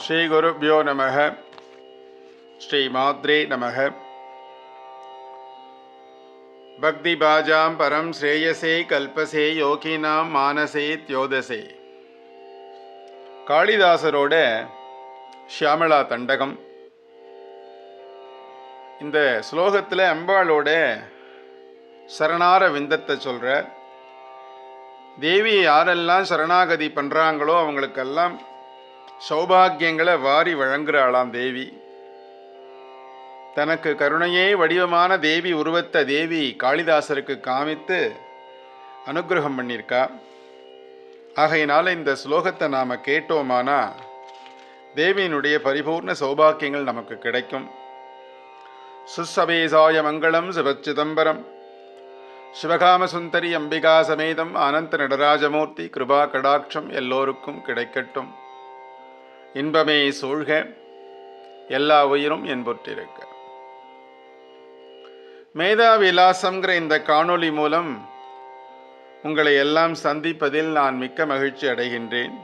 ஸ்ரீ குருப்யோ நமக. ஸ்ரீ மாத்ரே நமக. பக்தி பாஜாம் பரம் ஸ்ரேயசே கல்பசே யோகினாம் மானசே தியோதசே. காளிதாசரோட ஷியாமளா தண்டகம். இந்த ஸ்லோகத்தில் அம்பாளோட சரணார விந்தத்தை சொல்கிற தேவி யாரெல்லாம் சரணாகதி பண்ணுறாங்களோ அவங்களுக்கெல்லாம் சௌபாகியங்களை வாரி வழங்குகிறாளாம் தேவி. தனக்கு கருணையே வடிவமான தேவி உருவத்த தேவி காளிதாசருக்கு காமித்து அனுகிரகம் பண்ணியிருக்கா. ஆகையினால் இந்த ஸ்லோகத்தை நாம் கேட்டோமானா தேவியினுடைய பரிபூர்ண சௌபாக்கியங்கள் நமக்கு கிடைக்கும். சுசபேசாய மங்களம் சிவச்சிதம்பரம் சிவகாம சுந்தரி அம்பிகா சமேதம் அனந்த நடராஜமூர்த்தி கிருபா கடாட்சம் எல்லோருக்கும் கிடைக்கட்டும். இன்பமே சூழ்க எல்லா உயிரும் என்புற்றிருக்க. மேதா விலாசம்ங்கிற இந்த காணொளி மூலம் உங்களை எல்லாம் சந்திப்பதில் நான் மிக்க மகிழ்ச்சி அடைகின்றேன்.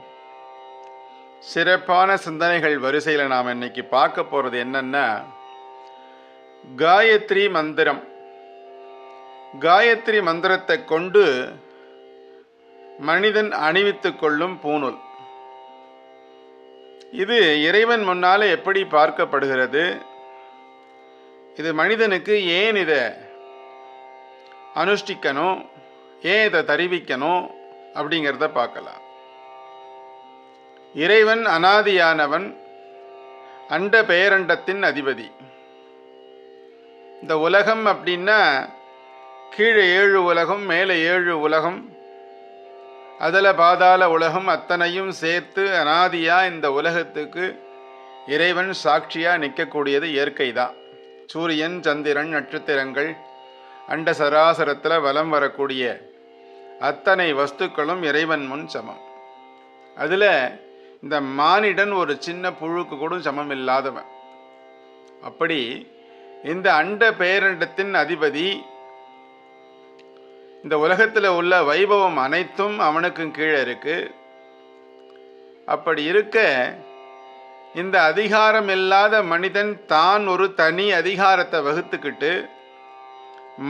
சிறப்பான சிந்தனைகள் வரிசையில் நாம் இன்னைக்கு பார்க்க போகிறது என்னன்னா காயத்ரி மந்திரம். காயத்ரி மந்திரத்தை கொண்டு மனிதன் அணிவித்து கொள்ளும் பூநூல். இது இறைவன் முன்னால் எப்படி பார்க்கப்படுகிறது? இது மனிதனுக்கு ஏன் இதை அனுஷ்டிக்கணும்? ஏன் இதை தருவிக்கணும்? அப்படிங்கிறத பார்க்கலாம். இறைவன் அனாதியானவன் அண்ட பேரண்டத்தின் அதிபதி. இந்த உலகம் அப்படின்னா கீழே ஏழு உலகம் மேலே ஏழு உலகம் அதில் பாதாள உலகம் அத்தனையும் சேர்த்து அனாதியாக இந்த உலகத்துக்கு இறைவன் சாட்சியாக நிற்கக்கூடியது இயற்கை தான் சூரியன் சந்திரன் நட்சத்திரங்கள் அண்ட சராசரத்தில் வலம் வரக்கூடிய அத்தனை வஸ்துக்களும் இறைவன் முன் சமம். அதில் இந்த மானிடன் ஒரு சின்ன புழுக்கு கூட சமம் இல்லாதவன். அப்படி இந்த அண்ட பேரண்டத்தின் அதிபதி இந்த உலகத்தில் உள்ள வைபவம் அனைத்தும் அவனுக்கும் கீழே இருக்கு. அப்படி இருக்க இந்த அதிகாரம் இல்லாத மனிதன் தான் ஒரு தனி அதிகாரத்தை வகுத்துக்கிட்டு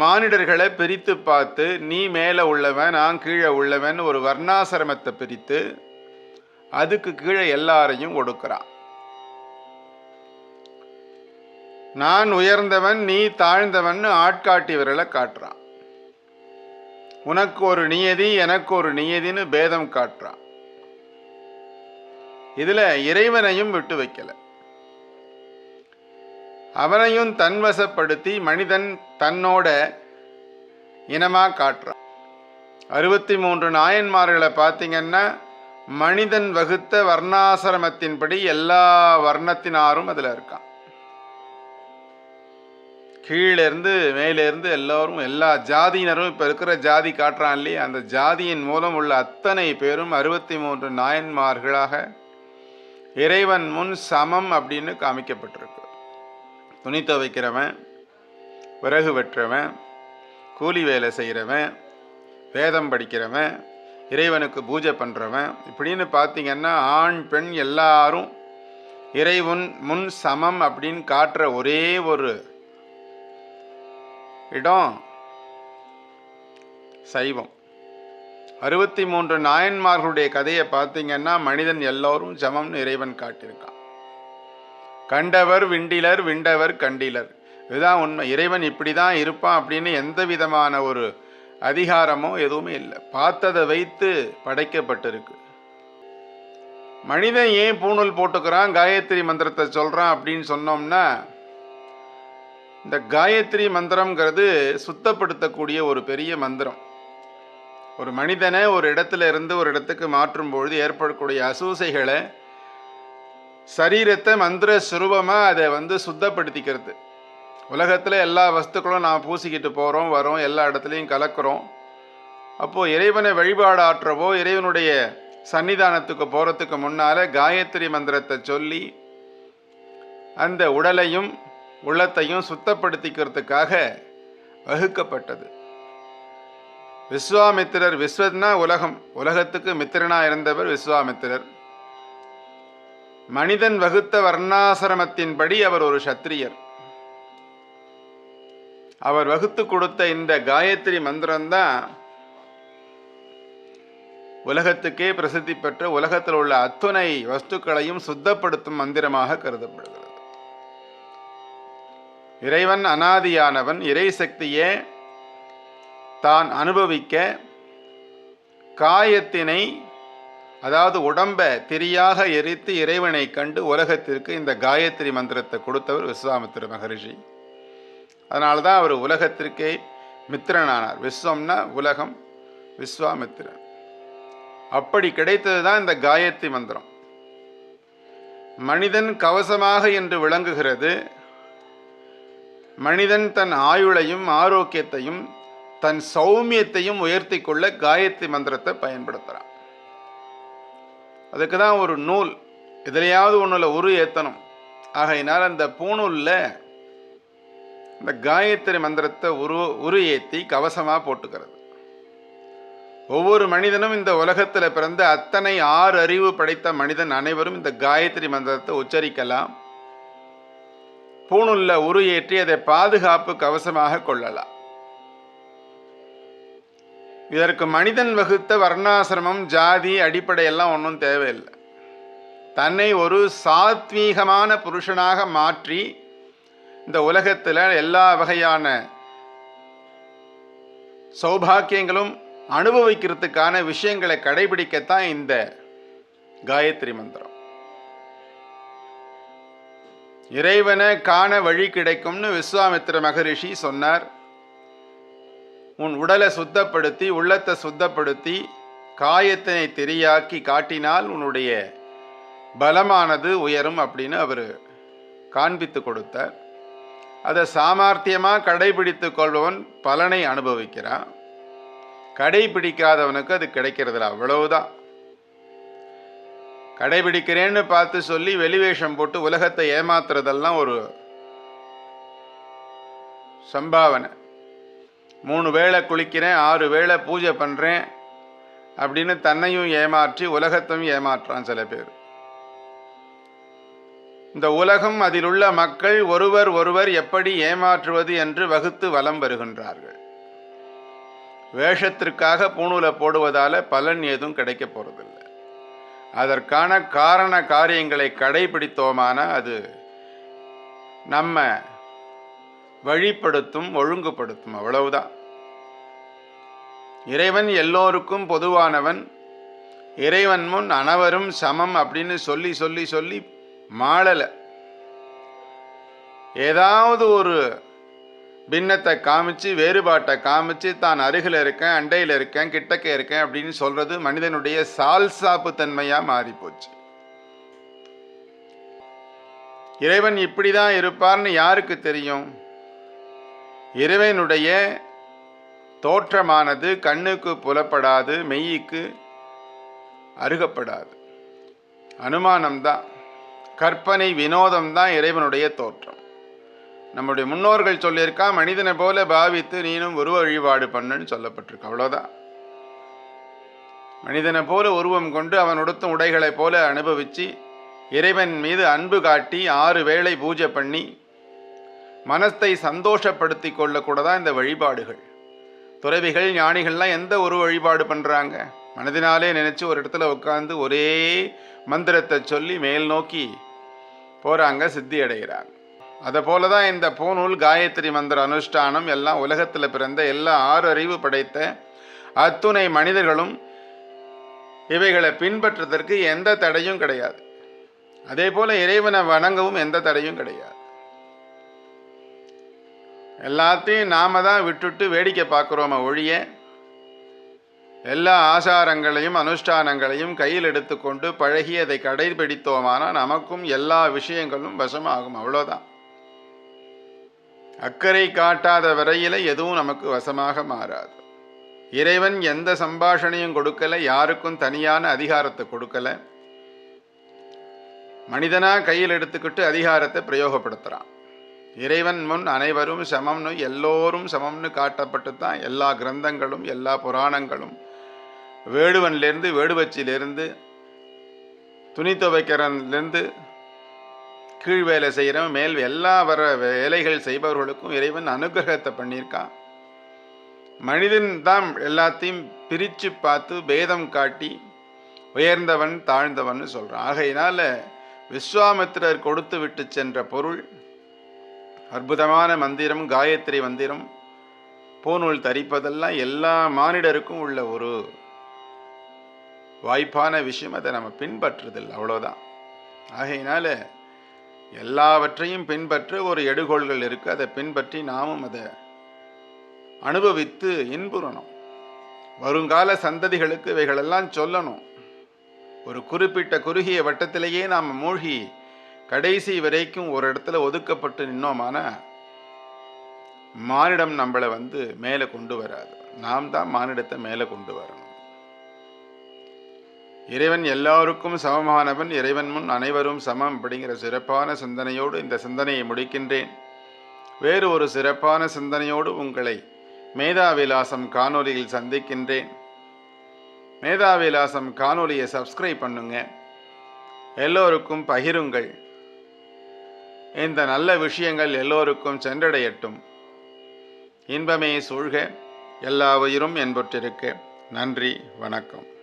மானிடர்களை பிரித்து பார்த்து நீ மேலே உள்ளவன் நான் கீழே உள்ளவன் ஒரு வர்ணாசிரமத்தை பிரித்து அதுக்கு கீழே எல்லாரையும் ஒடுக்கிறான். நான் உயர்ந்தவன் நீ தாழ்ந்தவன் ஆட்காட்டியவர்களை காட்டுறான். உனக்கு ஒரு நியதி எனக்கு ஒரு நியதின்னு பேதம் காட்டுறான் இதுல இறைவனையும் விட்டு வைக்கல. அவனையும் தன்வசப்படுத்தி மனிதன் தன்னோட இனமா காட்டுறான் அறுபத்தி மூன்று நாயன்மார்களை பார்த்தீங்கன்னா மனிதன் வகுத்த வர்ணாசிரமத்தின்படி எல்லா வர்ணத்தினாரும் அதில் இருக்கான். கீழேருந்து மேலேருந்து எல்லோரும் எல்லா ஜாதியினரும் இப்போ இருக்கிற ஜாதி காட்டுறான் இல்லையே அந்த ஜாதியின் மூலம் உள்ள அத்தனை பேரும் அறுபத்தி மூன்று நாயன்மார்களாக இறைவன் முன் சமம் அப்படின்னு காமிக்கப்பட்டிருக்கு துணி துவைக்கிறவன் விறகு வெட்டுறவன் கூலி வேலை செய்கிறவன் வேதம் படிக்கிறவன் இறைவனுக்கு பூஜை பண்ணுறவன் இப்படின்னு பார்த்தீங்கன்னா ஆண் பெண் எல்லாரும் இறைவன் முன் சமம் அப்படின்னு காட்டுற ஒரே ஒரு இடம் சைவம். அறுபத்தி மூன்று நாயன்மார்களுடைய கதையை பார்த்தீங்கன்னா மனிதன் எல்லோரும் சமம்னு இறைவன் காட்டியிருக்கான். கண்டவர் விண்டிலர் விண்டவர் கண்டிலர். இதுதான் உண்மை. இறைவன் இப்படி தான் இருப்பான் அப்படின்னு எந்த விதமான ஒரு அதிகாரமோ எதுவுமே இல்லை. பார்த்ததை வைத்து படைக்கப்பட்டிருக்கு. மனிதன் ஏன் பூணூல் போட்டுக்கிறான் காயத்ரி மந்திரத்தை சொல்கிறான் அப்படின்னு சொன்னோம்னா இந்த காயத்ரி மந்திரம்ங்கிறது சுத்தப்படுத்தக்கூடிய ஒரு பெரிய மந்திரம். ஒரு மனிதனை ஒரு இடத்துல இருந்து ஒரு இடத்துக்கு மாற்றும் பொழுது ஏற்படக்கூடிய அசூசைகளை சரீரத்தை மந்திர சுரூபமாக அதை வந்து சுத்தப்படுத்திக்கிறது. உலகத்தில் எல்லா வஸ்துக்களும் நான் பூசிக்கிட்டு போகிறோம் வரோம் எல்லா இடத்துலையும் கலக்கிறோம். அப்போது இறைவனை வழிபாடு ஆற்றவோ இறைவனுடைய சன்னிதானத்துக்கு போகிறதுக்கு முன்னால் காயத்ரி மந்திரத்தை சொல்லி அந்த உடலையும் உள்ளத்தையும் சுத்தப்படுத்திக்கிறதுக்காக வகுக்கப்பட்டது விஸ்வாமித்திரர் விஸ்வத்னா உலகம். உலகத்துக்கு மித்திரனா இருந்தவர் விஸ்வாமித்திரர். மனிதன் வகுத்த வர்ணாசிரமத்தின்படி அவர் ஒரு சத்திரியர். அவர் வகுத்து கொடுத்த இந்த காயத்ரி மந்திரம்தான் உலகத்துக்கே பிரசித்தி பெற்ற உலகத்தில் உள்ள அத்துணை வஸ்துக்களையும் சுத்தப்படுத்தும் மந்திரமாக கருதப்படுகிறது. இறைவன் அனாதியானவன் இறை சக்தியே தான் அனுபவிக்க காயத்தினை அதாவது உடம்ப திரியாக எரித்து இறைவனை கண்டு உலகத்திற்கு இந்த காயத்ரி மந்திரத்தை கொடுத்தவர் விஸ்வாமித்திர மகரிஷி. அதனால தான் அவர் உலகத்திற்கே மித்திரனானார். விஸ்வம்னா உலகம் விஸ்வாமித்திரன் அப்படி கிடைத்தது தான் இந்த காயத்ரி மந்திரம். மனிதன் கவசமாக என்று விளங்குகிறது. மனிதன் தன் ஆயுளையும் ஆரோக்கியத்தையும் தன் சௌமியத்தையும் உயர்த்தி கொள்ள காயத்ரி மந்திரத்தை பயன்படுத்துகிறான் அதுக்கு தான் ஒரு நூல் எதிலையாவது ஒன்றில் உரு ஏற்றணும் ஆகையினால் அந்த பூணூலில் இந்த காயத்ரி மந்திரத்தை உரு உரு ஏற்றி கவசமாக போட்டுக்கிறது. ஒவ்வொரு மனிதனும் இந்த உலகத்தில் பிறந்த அத்தனை ஆறு அறிவு படைத்த மனிதன் அனைவரும் இந்த காயத்ரி மந்திரத்தை உச்சரிக்கலாம். பூணுள்ள உரு ஏற்றி அதை பாதுகாப்பு கவசமாக கொள்ளலாம். இதற்கு மனிதன் வகுத்த வர்ணாசிரமம் ஜாதி அடிப்படையெல்லாம் ஒன்றும் தேவையில்லை. தன்னை ஒரு சாத்வீகமான புருஷனாக மாற்றி இந்த உலகத்தில் எல்லா வகையான சௌபாக்கியங்களும் அனுபவிக்கிறதுக்கான விஷயங்களை கடைபிடிக்கத்தான் இந்த காயத்ரி மந்திரம். இறைவனை காண வழி கிடைக்கும்னு விஸ்வாமித்திர மகரிஷி சொன்னார். உன் உடலை சுத்தப்படுத்தி உள்ளத்தை சுத்தப்படுத்தி காயத்தினை தெரியாக்கி காட்டினால் உன்னுடைய பலமானது உயரும் அப்படின்னு அவர் காண்பித்து கொடுத்தார். அதை சாமர்த்தியமாக கடைபிடித்து கொள்பவன் பலனை அனுபவிக்கிறான். கடைபிடிக்காதவனுக்கு அது கிடைக்கிறதில்ல அவ்வளவுதான். கடைபிடிக்கிறேன்னு பார்த்து சொல்லி வெளிவேஷம் போட்டு உலகத்தை ஏமாத்துறதெல்லாம் ஒரு சம்பாவனை. மூணு வேளை குளிக்கிறேன் ஆறு வேளை பூஜை பண்ணுறேன் அப்படின்னு தன்னையும் ஏமாற்றி உலகத்தையும் ஏமாற்றுறான் சில பேர். இந்த உலகம் அதில் உள்ள மக்கள் ஒருவர் ஒருவர் எப்படி ஏமாற்றுவது என்று வகுத்து வலம் வருகின்றார்கள். வேஷத்திற்காக பூணூலை போடுவதால் பலன் ஏதும் கிடைக்க போகிறதில்லை அதற்கான காரண காரியங்களை கடைபிடித்தோமான அது நம்ம வழிப்படுத்தும் ஒழுங்குபடுத்தும் அவ்வளவுதான். இறைவன் எல்லோருக்கும் பொதுவானவன். இறைவன் முன் அனைவரும் சமம் அப்படின்னு சொல்லி சொல்லி சொல்லி மாளலை. ஏதாவது ஒரு பின்னத்தை காமிச்சு வேறுபாட்டை காமிச்சு தான் அருகில் இருக்கேன் அண்டையில் இருக்கேன் கிட்டக்க இருக்கேன் அப்படின்னு சொல்றது மனிதனுடைய சால்சாப்பு தன்மையா மாறி போச்சு இறைவன் இப்படிதான் இருப்பார்னு யாருக்கு தெரியும்? இறைவனுடைய தோற்றமானது கண்ணுக்கு புலப்படாது மெய்யுக்கு அருகப்படாது. அனுமானம்தான். கற்பனை வினோதம் தான் இறைவனுடைய தோற்றம். நம்முடைய முன்னோர்கள் சொல்லியிருக்கா மனிதனை போல பாவித்து நீனும் உருவ வழிபாடு பண்ணுன்னு சொல்லப்பட்டிருக்கு. அவ்வளோதான் மனிதனை போல உருவம் கொண்டு அவன் உடுத்தும் உடைகளைப் போல அனுபவித்து இறைவன் மீது அன்பு காட்டி ஆறு வேளை பூஜை பண்ணி மனத்தை சந்தோஷப்படுத்தி கொள்ளக்கூட தான் இந்த வழிபாடுகள். துறவிகள் ஞானிகள்லாம் எந்த ஒரு வழிபாடு பண்ணுறாங்க மனதினாலே நினச்சி ஒரு இடத்துல உட்காந்து ஒரே மந்திரத்தை சொல்லி மேல் நோக்கி போகிறாங்க சித்தி அடைகிறாங்க. அதை போல தான் இந்த பூநூல் காயத்ரி மந்திர அனுஷ்டானம் எல்லாம் உலகத்தில் பிறந்த எல்லா ஆறு அறிவு படைத்த அத்துணை மனிதர்களும் இவைகளை பின்பற்றுவதற்கு எந்த தடையும் கிடையாது. அதே போல இறைவனை வணங்கவும் எந்த தடையும் கிடையாது. எல்லாத்தையும் நாம தான் விட்டுட்டு வேடிக்கை பார்க்குறோம ஒழிய எல்லா ஆசாரங்களையும் அனுஷ்டானங்களையும் கையில் எடுத்துக்கொண்டு பழகி அதை கடைபிடித்தோமானால் நமக்கும் எல்லா விஷயங்களும் வசமாகும். அவ்வளோதான் அக்கறை காட்டாத வரையில எதுவும் நமக்கு வசமாக மாறாது. இறைவன் எந்த சம்பாஷணையும் கொடுக்கல யாருக்கும் தனியான அதிகாரத்தை கொடுக்கல. மனிதனா கையில் எடுத்துக்கிட்டு அதிகாரத்தை பிரயோகப்படுத்துகிறான் இறைவன் முன் அனைவரும் சமம்னு எல்லோரும் சமம்னு காட்டப்பட்டு தான் எல்லா கிரந்தங்களும் எல்லா புராணங்களும் வேடுவன்லேருந்து வேடுவச்சிலேருந்து துணி துவைக்கிறன்லேருந்து கீழ் வேலை செய்கிறவன் மேல் எல்லா வர வேலைகள் செய்பவர்களுக்கும் இறைவன் அனுகிரகத்தை பண்ணியிருக்கான். மனிதன் தான் எல்லாத்தையும் பிரித்து பார்த்து பேதம் காட்டி உயர்ந்தவன் தாழ்ந்தவன் சொல்கிறான் ஆகையினால விஸ்வாமித்திரர் கொடுத்து விட்டு சென்ற பொருள் அற்புதமான மந்திரம் காயத்ரி மந்திரம் பூநூல் தரிப்பதெல்லாம் எல்லா மானிடருக்கும் உள்ள ஒரு வாய்ப்பான விஷயம். அதை நம்ம பின்பற்றுறதில்லை. அவ்வளோதான் ஆகையினால எல்லாவற்றையும் பின்பற்ற ஒரு எடுகோள்கள் இருக்குது அதை பின்பற்றி நாமும் அதை அனுபவித்து இன்புறணும். வருங்கால சந்ததிகளுக்கு இவைகளெல்லாம் சொல்லணும். ஒரு குறிப்பிட்ட குறுகிய வட்டத்திலேயே நாம் மூழ்கி கடைசி வரைக்கும் ஒரு இடத்துல ஒதுக்கப்பட்டு நின்னோமான மானிடம் நம்மளை வந்து மேலே கொண்டு வராது. நாம் தான் மானிடத்தை மேலே கொண்டு வரணும் இறைவன் எல்லாருக்கும் சமமானவன் இறைவன் முன் அனைவரும் சமம் அப்படிங்கிற சிறப்பான சிந்தனையோடு இந்த சிந்தனையை முடிக்கின்றேன். வேறு ஒரு சிறப்பான சிந்தனையோடு உங்களை மேதாவிலாசம் காணொலியில் சந்திக்கின்றேன். மேதாவிலாசம் காணொலியை சப்ஸ்கிரைப் பண்ணுங்க. எல்லோருக்கும் பகிருங்கள். இந்த நல்ல விஷயங்கள் எல்லோருக்கும் சென்றடையட்டும். இன்பமே சூழ்க எல்லா உயிரும் என்பற்றிருக்க. நன்றி வணக்கம்.